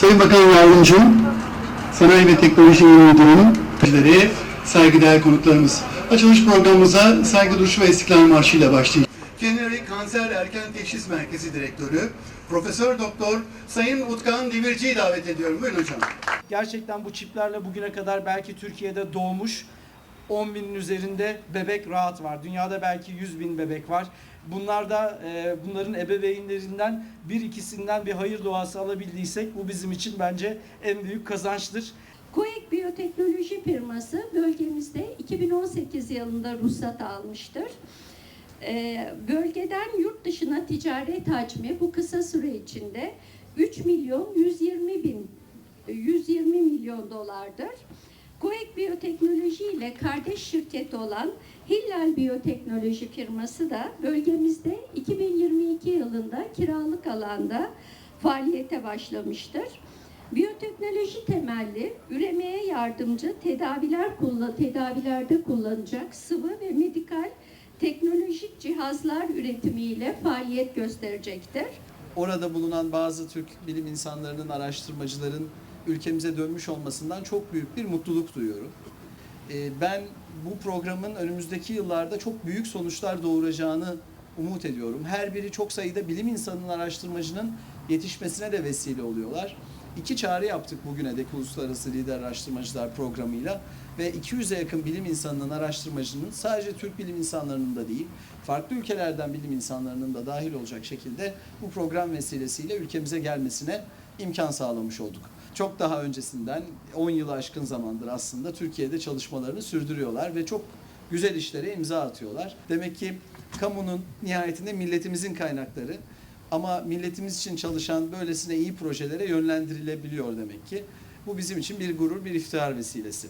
Sayın Bakan Yardımcım, Sanayi ve Teknoloji İl sizleri, saygıdeğer konuklarımız. Açılış programımıza saygı duruşu ve istiklal marşı ile başlayacağız. Ceneri Kanser Erken Teşhis Merkezi Direktörü, Profesör Doktor Sayın Utkan Demirci'yi davet ediyorum. Buyurun hocam. Gerçekten bu çiplerle bugüne kadar belki Türkiye'de doğmuş 10 binin üzerinde bebek rahat var. Dünyada belki 100 bin bebek var. Bunlar da e, bunların ebeveynlerinden bir ikisinden bir hayır duası alabildiysek bu bizim için bence en büyük kazançtır. Koek Biyoteknoloji firması bölgemizde 2018 yılında ruhsat almıştır. Ee, bölgeden yurt dışına ticaret hacmi bu kısa süre içinde 3 milyon 120 bin 120 milyon dolardır. Koek Biyoteknoloji ile kardeş şirket olan Hillal Biyoteknoloji firması da bölgemizde 2022 yılında kiralık alanda faaliyete başlamıştır. Biyoteknoloji temelli, üremeye yardımcı tedaviler kullan tedavilerde kullanacak sıvı ve medikal teknolojik cihazlar üretimiyle faaliyet gösterecektir. orada bulunan bazı Türk bilim insanlarının, araştırmacıların ülkemize dönmüş olmasından çok büyük bir mutluluk duyuyorum. Ee, Ben bu programın önümüzdeki yıllarda çok büyük sonuçlar doğuracağını umut ediyorum. Her biri çok sayıda bilim insanının, araştırmacının yetişmesine de vesile oluyorlar. İki çağrı yaptık bugüne dek Uluslararası Lider Araştırmacılar programıyla ve 200'e yakın bilim insanının, araştırmacının sadece Türk bilim insanlarının da değil, farklı ülkelerden bilim insanlarının da dahil olacak şekilde bu program vesilesiyle ülkemize gelmesine imkan sağlamış olduk. Çok daha öncesinden 10 yılı aşkın zamandır aslında Türkiye'de çalışmalarını sürdürüyorlar ve çok güzel işlere imza atıyorlar. Demek ki kamunun nihayetinde milletimizin kaynakları ama milletimiz için çalışan böylesine iyi projelere yönlendirilebiliyor demek ki. Bu bizim için bir gurur, bir iftihar vesilesi.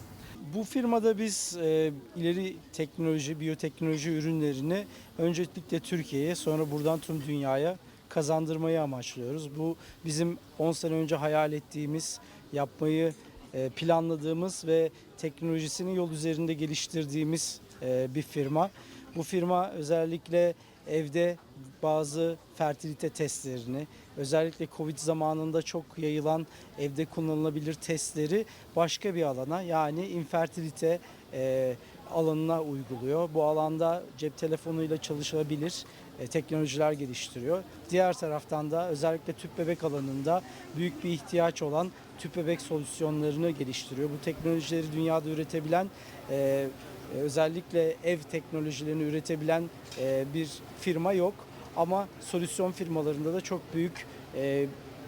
Bu firmada biz e, ileri teknoloji, biyoteknoloji ürünlerini öncelikle Türkiye'ye sonra buradan tüm dünyaya kazandırmayı amaçlıyoruz. Bu bizim 10 sene önce hayal ettiğimiz, yapmayı e, planladığımız ve teknolojisini yol üzerinde geliştirdiğimiz e, bir firma. Bu firma özellikle evde bazı fertilite testlerini, özellikle Covid zamanında çok yayılan evde kullanılabilir testleri başka bir alana yani infertilite e, alanına uyguluyor. Bu alanda cep telefonuyla çalışabilir e, teknolojiler geliştiriyor. Diğer taraftan da özellikle tüp bebek alanında büyük bir ihtiyaç olan tüp bebek solüsyonlarını geliştiriyor. Bu teknolojileri dünyada üretebilen e, özellikle ev teknolojilerini üretebilen e, bir firma yok. Ama solüsyon firmalarında da çok büyük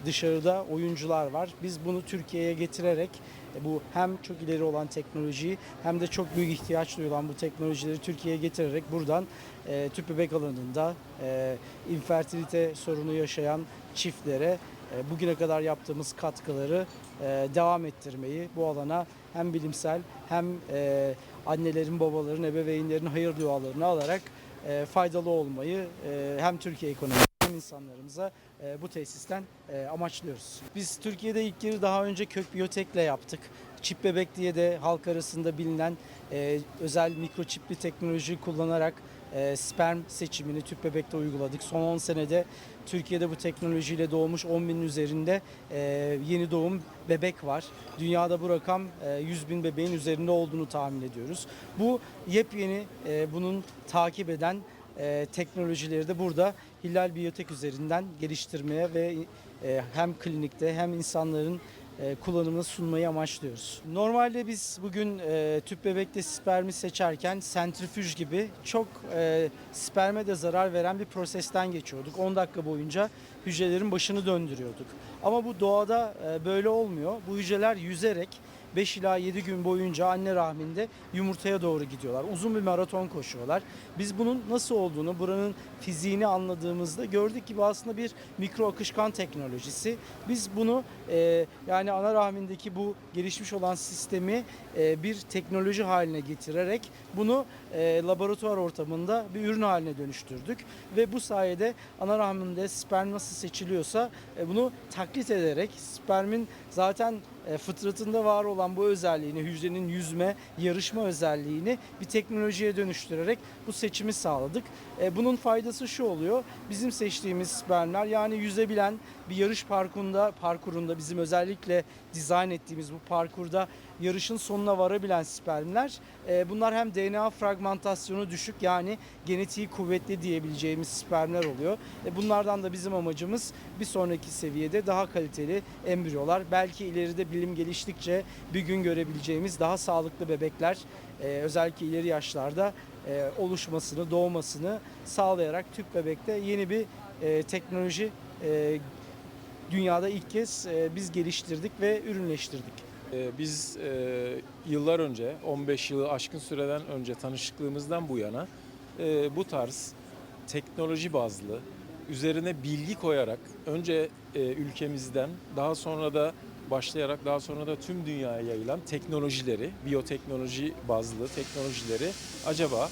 dışarıda oyuncular var. Biz bunu Türkiye'ye getirerek e, bu hem çok ileri olan teknolojiyi hem de çok büyük ihtiyaç duyulan bu teknolojileri Türkiye'ye getirerek buradan e, tüp bebek alanında e, infertilite sorunu yaşayan çiftlere e, bugüne kadar yaptığımız katkıları e, devam ettirmeyi bu alana hem bilimsel hem e, annelerin, babaların, ebeveynlerin hayır dualarını alarak e, faydalı olmayı e, hem Türkiye ekonomisine hem insanlarımıza e, bu tesisten e, amaçlıyoruz. Biz Türkiye'de ilk yeri daha önce kök biyotekle yaptık. Çip bebek diye de halk arasında bilinen e, özel mikroçipli teknoloji kullanarak e, sperm seçimini tüp bebekte uyguladık. Son 10 senede Türkiye'de bu teknolojiyle doğmuş 10 binin üzerinde e, yeni doğum bebek var. Dünyada bu rakam e, 100 bin bebeğin üzerinde olduğunu tahmin ediyoruz. Bu yepyeni e, bunun takip eden e, teknolojileri de burada Hillal Biyotek üzerinden geliştirmeye ve e, hem klinikte hem insanların e, kullanımını sunmayı amaçlıyoruz. Normalde biz bugün e, tüp bebekte spermi seçerken sentrifüj gibi çok e, sperme de zarar veren bir prosesten geçiyorduk. 10 dakika boyunca hücrelerin başını döndürüyorduk. Ama bu doğada e, böyle olmuyor. Bu hücreler yüzerek 5 ila 7 gün boyunca anne rahminde yumurtaya doğru gidiyorlar. Uzun bir maraton koşuyorlar. Biz bunun nasıl olduğunu, buranın fiziğini anladığımızda gördük ki bu aslında bir mikro akışkan teknolojisi. Biz bunu e, yani ana rahmindeki bu gelişmiş olan sistemi e, bir teknoloji haline getirerek bunu e, laboratuvar ortamında bir ürün haline dönüştürdük. Ve bu sayede ana rahminde sperm nasıl seçiliyorsa e, bunu taklit ederek spermin zaten e, fıtratında var olan bu özelliğini, hücrenin yüzme, yarışma özelliğini bir teknolojiye dönüştürerek bu seçimi sağladık. E, Bunun faydası şu oluyor. Bizim seçtiğimiz spermler yani yüzebilen bir yarış parkurunda, parkurunda bizim özellikle dizayn ettiğimiz bu parkurda yarışın sonuna varabilen spermler e, bunlar hem DNA fragmentasyonu düşük yani genetiği kuvvetli diyebileceğimiz spermler oluyor. E, bunlardan da bizim amacımız bir sonraki seviyede daha kaliteli embriyolar belki ileride bilim geliştikçe bir gün görebileceğimiz daha sağlıklı bebekler özellikle ileri yaşlarda e, oluşmasını, doğmasını sağlayarak tüp bebekte yeni bir e, teknoloji e, dünyada ilk kez e, biz geliştirdik ve ürünleştirdik. Ee, Biz e, yıllar önce, 15 yılı aşkın süreden önce tanışıklığımızdan bu yana e, bu tarz teknoloji bazlı, üzerine bilgi koyarak önce e, ülkemizden daha sonra da başlayarak daha sonra da tüm dünyaya yayılan teknolojileri, biyoteknoloji bazlı teknolojileri acaba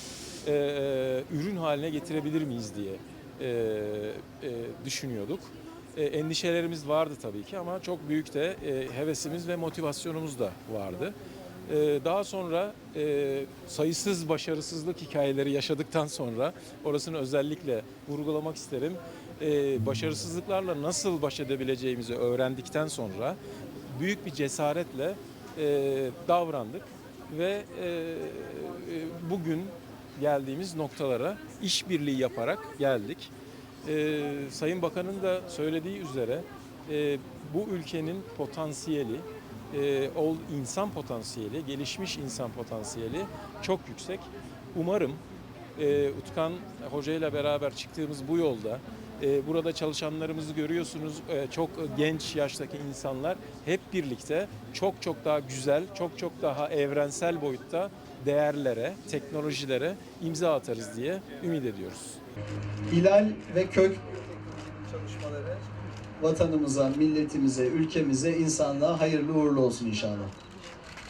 e, e, ürün haline getirebilir miyiz diye e, e, düşünüyorduk. E, endişelerimiz vardı tabii ki ama çok büyük de e, hevesimiz ve motivasyonumuz da vardı. E, daha sonra e, sayısız başarısızlık hikayeleri yaşadıktan sonra orasını özellikle vurgulamak isterim. E, başarısızlıklarla nasıl baş edebileceğimizi öğrendikten sonra büyük bir cesaretle e, davrandık ve e, e, bugün geldiğimiz noktalara işbirliği yaparak geldik. Ee, Sayın Bakan'ın da söylediği üzere e, bu ülkenin potansiyeli, e, insan potansiyeli, gelişmiş insan potansiyeli çok yüksek. Umarım e, Utkan Hoca ile beraber çıktığımız bu yolda e, burada çalışanlarımızı görüyorsunuz. E, çok genç yaştaki insanlar hep birlikte çok çok daha güzel, çok çok daha evrensel boyutta değerlere, teknolojilere imza atarız diye ümit ediyoruz. Hilal ve kök çalışmaları vatanımıza, milletimize, ülkemize, insanlığa hayırlı uğurlu olsun inşallah.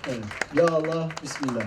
Evet. Ya Allah, Bismillah.